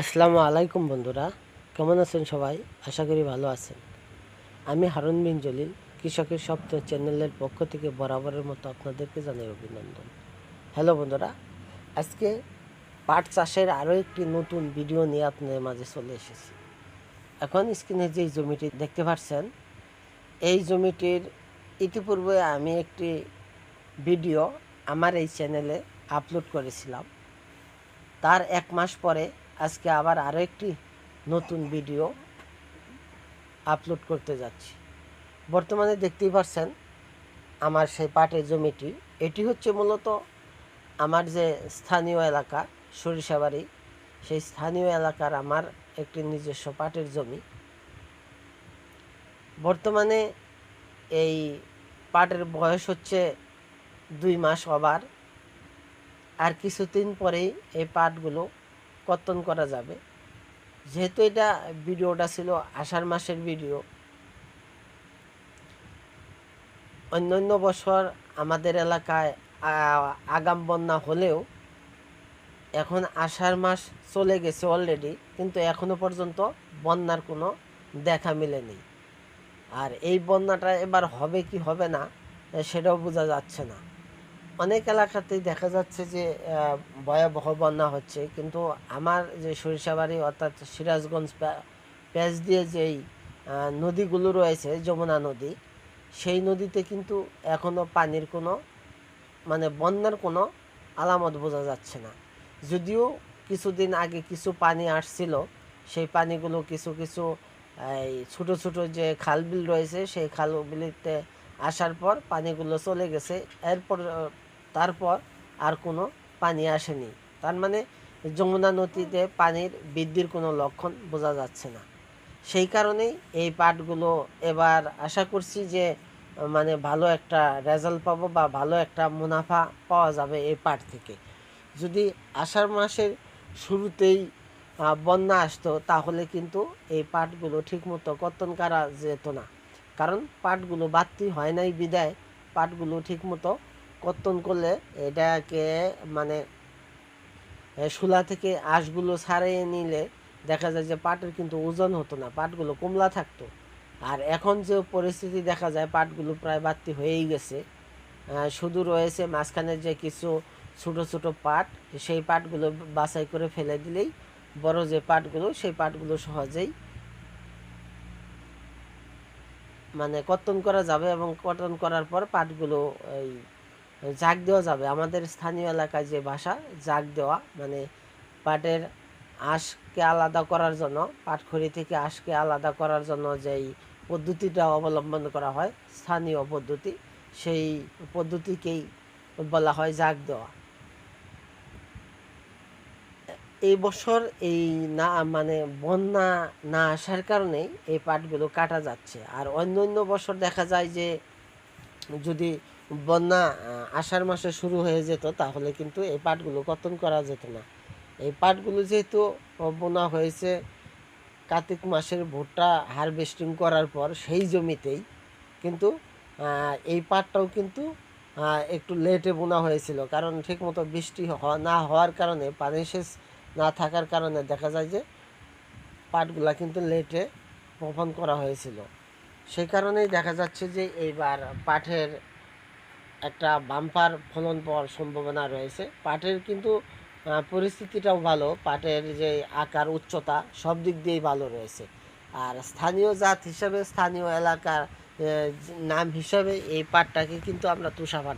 আসসালামু আলাইকুম বন্ধুরা, কেমন আছেন সবাই? আশা করি ভালো আছেন। আমি হারুন বিন জলিল, কৃষকের শব্দ চ্যানেলের পক্ষ থেকে বরাবরের মতো আপনাদেরকে জানাই অভিনন্দন। হ্যালো বন্ধুরা, আজকে পাট চাষের আরও একটি নতুন ভিডিও নিয়ে আপনাদের মাঝে চলে এসেছি। এখন স্ক্রিনে যে জমিটি দেখতে পাচ্ছেন, এই জমিটির ইতিপূর্বে আমি একটি ভিডিও আমার এই চ্যানেলে আপলোড করেছিলাম। তার এক মাস পরে আজকে আবার আরও একটি নতুন ভিডিও আপলোড করতে যাচ্ছি। বর্তমানে দেখতেই পাচ্ছেন আমার সেই পাটের জমিটি। এটি হচ্ছে মূলত আমার যে স্থানীয় এলাকা সরিষাবাড়ি, সেই স্থানীয় এলাকার আমার একটি নিজস্ব পাটের জমি। বর্তমানে এই পাটের বয়স হচ্ছে দুই মাস হবার। আর কিছুদিন পরেই এই পাটগুলো কর্তন করা যাবে। যেহেতু এটা ভিডিওটা ছিল আষাঢ় মাসের ভিডিও, অন্য অন্য বছর আমাদের এলাকায় আগাম বন্যা হলেও এখন আষাঢ় মাস চলে গেছে অলরেডি কিন্তু এখনও পর্যন্ত বন্যার কোনো দেখা মেলেনি। আর এই বন্যাটা এবার হবে কি হবে না, সেটাও বোঝা যাচ্ছে না। অনেক এলাকাতেই দেখা যাচ্ছে যে ভয়াবহ বন্যা হচ্ছে। কিন্তু আমার যে সরিষাবাড়ি অর্থাৎ সিরাজগঞ্জ পে- পেঁচ দিয়ে যেই নদীগুলো রয়েছে, যমুনা নদী, সেই নদীতে কিন্তু এখনও পানির কোনো মানে বন্যার কোনো আলামত বোঝা যাচ্ছে না। যদিও কিছুদিন আগে কিছু পানি আসছিল, সেই পানিগুলো কিছু কিছু, এই ছোটো ছোটো যে খাল বিল রয়েছে, সেই খাল বিলিতে আসার পর পানিগুলো চলে গেছে। এরপর তারপর আর কোনো পানি আসেনি। তার মানে যমুনা নদীতে পানির বৃদ্ধির কোনো লক্ষণ বোঝা যাচ্ছে না। সেই কারণেই এই পাটগুলো এবার আশা করছি যে মানে ভালো একটা রেজাল্ট পাবো বা ভালো একটা মুনাফা পাওয়া যাবে এই পাট থেকে। যদি আষাঢ় মাসের শুরুতেই বন্যা আসতো, তাহলে কিন্তু এই পাটগুলো ঠিকমতো কর্তন করা যেত না। কারণ পাটগুলো বাড়তি হয় নাই বিদায় পাটগুলো ঠিকমতো কর্তন করলে এটাকে মানে শুলা থেকে আঁশগুলো ছাড়িয়ে নিলে দেখা যায় যে পাটের কিন্তু ওজন হতো না, পাটগুলো কমলা থাকতো। আর এখন যে পরিস্থিতি দেখা যায়, পাটগুলো প্রায় বাড়তি হয়েই গেছে। শুধু রয়েছে মাঝখানে যে কিছু ছোট ছোট পাট, সেই পাটগুলো বাছাই করে ফেলে দিলেই বড় যে পাটগুলো, সেই পাটগুলো সহজেই মানে কর্তন করা যাবে এবং কর্তন করার পর পাটগুলো এই জাগ দেওয়া যাবে। আমাদের স্থানীয় এলাকায় যে ভাষা জাগ দেওয়া মানে পাটের আঁশকে আলাদা করার জন্য, পাটখড়ি থেকে আঁশকে আলাদা করার জন্য যেই পদ্ধতিটা অবলম্বন করা হয়, স্থানীয় পদ্ধতি, সেই পদ্ধতিকেই বলা হয় জাগ দেওয়া। এই বছর এই না মানে বন্যা না আসার কারণেই এই পাটগুলো কাটা যাচ্ছে। আর অন্য অন্য বছর দেখা যায় যে যদি বন্যা আষাঢ় মাসে শুরু হয়ে যেত, তাহলে কিন্তু এই পাটগুলো কর্তন করা যেত না। এই পাটগুলো যেহেতু বোনা হয়েছে, কার্তিক মাসের ভুট্টা হারভেস্টিং করার পর সেই জমিতেই কিন্তু এই পাটটাও কিন্তু একটু লেটে বোনা হয়েছিল। কারণ ঠিকমতো বৃষ্টি না হওয়ার কারণে, পানি সেচ না থাকার কারণে দেখা যায় যে, পাটগুলা কিন্তু লেটে বপন করা হয়েছিল। সেই কারণেই দেখা যাচ্ছে যে, এইবার পাটের একটা বাম্পার ফলন পাওয়ার সম্ভাবনা রয়েছে। পাটের কিন্তু পরিস্থিতিটাও ভালো। পাটের যে আকার, উচ্চতা সব দিক দিয়েই ভালো রয়েছে। আর স্থানীয় জাত হিসাবে, স্থানীয় এলাকার নাম হিসাবে এই পাটটাকে কিন্তু আমরা তুষাপাট